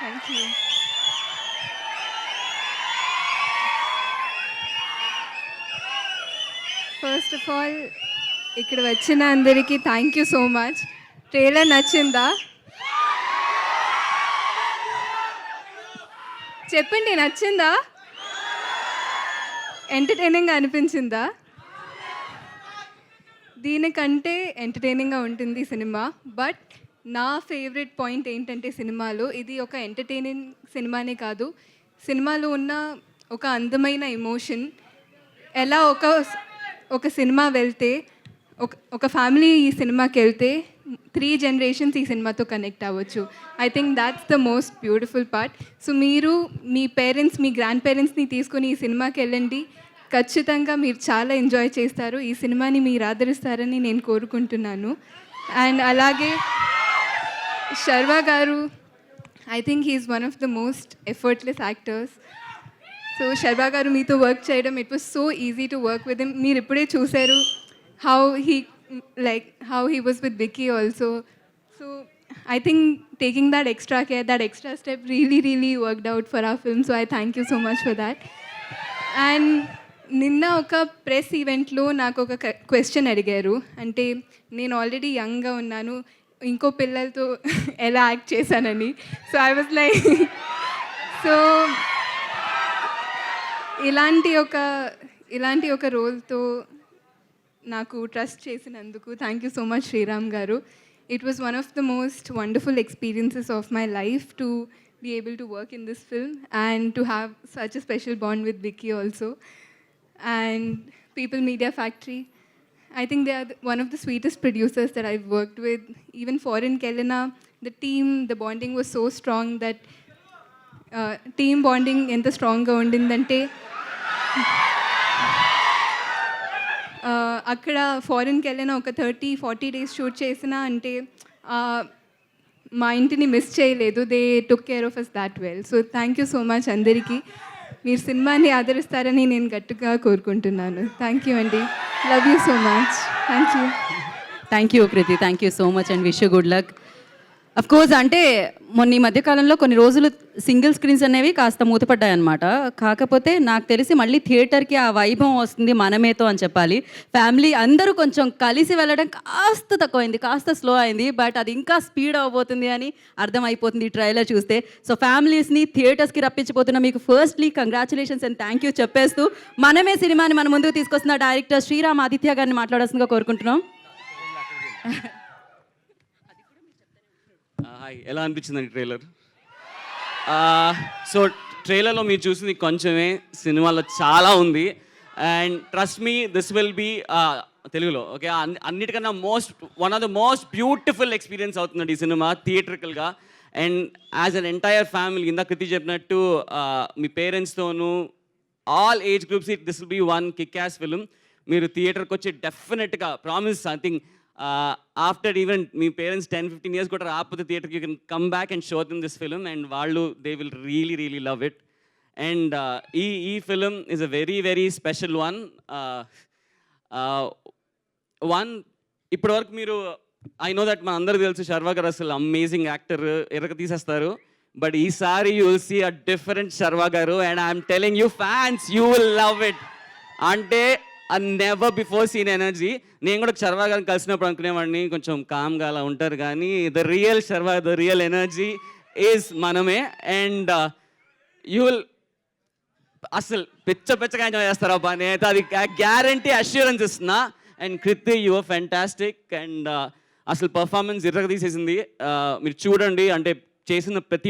Thank you first of all ఇక్కడ వచ్చిన అందరికీ thank you so much trailer నచ్చిందా? చెప్పండి నచ్చిందా? ఎంటర్టైనింగ్గా అనిపించిందా? దీనికంటే ఎంటర్టైనింగ్గా ఉంటుంది ఈ సినిమా బట్ నా ఫేవరెట్ పాయింట్ ఏంటంటే సినిమాలో. ఇది ఒక ఎంటర్టైనింగ్ సినిమానే కాదు. సినిమాలో ఉన్న ఒక అందమైన ఎమోషన్. ఎలా ఒక ఒక సినిమా వెళ్తే ఒక ఒక ఫ్యామిలీ ఈ సినిమాకి వెళ్తే త్రీ జనరేషన్స్ ఈ సినిమాతో కనెక్ట్ అవ్వచ్చు. I think that's the most beautiful part. So మీరు మీ పేరెంట్స్ మీ గ్రాండ్ పేరెంట్స్ని తీసుకొని ఈ సినిమాకి వెళ్ళండి. ఖచ్చితంగా మీరు చాలా ఎంజాయ్ చేస్తారు. ఈ సినిమాని మీరు ఆదరిస్తారని నేను కోరుకుంటున్నాను. అండ్ అలాగే Sharwa garu I think he's one of the most effortless actors so Sharwa garu మీతో వర్క్ చేయడం it was so easy to work with him మీరు ఇప్పుడే చూశారు how he like how he was with Vicky also so I think taking that extra care that extra step really really worked out for a film so I thank you so much for that and నిన్న ఒక press ఈవెంట్లో నాకు ఒక question అడిగారు. అంటే నేను already యంగ్గా ఉన్నాను. ఇంకో పిల్లలతో ఎలా యాక్ట్ చేశానని so I was like so ఇలాంటి ఒక ఇలాంటి ఒక రోల్తో నాకు ట్రస్ట్ చేసినందుకు thank you so much Sriram garu it was one of the most wonderful experiences of my life to be able to work in this film and to have such a special bond with Vicky also. And People Media Factory, I think they are the- one of the sweetest producers that I've worked with. Even Foreign Kelena, the team, the bonding was so strong that uh, team bonding ఎంత స్ట్రాంగ్గా ఉండిందంటే ఆ, అక్కడ ఫారిన్కి వెళ్ళిన ఒక thirty forty days shoot చేసిన అంటే ఆ, మా ఇంటిని మిస్ చేయలేదు they took care of us that well so thank you so much అందరికీ మీరు సినిమాని ఆదరిస్తారని నేను గట్టిగా కోరుకుంటున్నాను. థ్యాంక్ యూ అండి love you so much thank you thank you Preethi thank you so much and wish good luck of course అంటే మొన్న ఈ మధ్యకాలంలో కొన్ని రోజులు సింగిల్ స్క్రీన్స్ అనేవి కాస్త మూతపడ్డాయి అనమాట కాకపోతే నాకు తెలిసి మళ్ళీ థియేటర్కి ఆ వైభవం వస్తుంది మనమేతో అని చెప్పాలి. ఫ్యామిలీ అందరూ కొంచెం కలిసి వెళ్ళడం కాస్త తక్కువైంది కాస్త స్లో అయింది. బట్ అది ఇంకా స్పీడ్ అవ్వబోతుంది అని అర్థమైపోతుంది ఈ ట్రైలర్ చూస్తే. సో ఫ్యామిలీస్ని థియేటర్స్కి రప్పించబోతున్న మీకు firstly congratulations and thank you చెప్పేస్తూ మనమే సినిమాని మన ముందుకు తీసుకొస్తున్న డైరెక్టర్ శ్రీరామ్ ఆదిత్య గారిని మాట్లాడాల్సిందిగా కోరుకుంటున్నాం. హాయ్ ఎలా అనిపించిందండి ట్రైలర్? సో ట్రైలర్లో మీరు చూసింది కొంచెమే సినిమాలో చాలా ఉంది. And trust me this will be తెలుగులో ఓకే? అన్నిటికన్నా most one of the most beautiful experience అవుతుందండి ఈ సినిమా థియేట్రికల్గా and as an entire family ఇందాక కృతి చెప్పినట్టు మీ పేరెంట్స్తోనూ all age groups it this will be one kick as film మీరు థియేటర్కి వచ్చి డెఫినెట్గా promise I think after even me parents ten fifteen years కూడా రాకపోతే థియేటర్కి you can come back and show them this film and వాళ్ళు they will really really love it and ఈ ఈ film is a very very special one one ఇప్పటివరకు మీరు I know that మన అందరికి తెలుసు శర్వా గారు అసలు అమేజింగ్ యాక్టర్ ఎరగ తీసేస్తారు. బట్ ఈసారి you see a different Sharwa garu and I'm telling you fans you will love it అంటే and never before seen energy నేను కూడా శర్వా గారిని కలిసినప్పుడు అనుకునేవాడిని. కొంచెం కామ్గా అలా ఉంటారు కానీ the real Sharwa the real energy is Manamey. And you will అసలు పిచ్చ పిచ్చగా ఎంజాయ్ చేస్తారు. అబ్బా నేనైతే అది గ్యారంటీ అష్యూరెన్స్ ఇస్తున్నా. And Kriti your fantastic and అసలు పర్ఫార్మెన్స్ ఇర్రగ తీసేసింది. Uh, మీరు చూడండి. అంటే చేసిన ప్రతి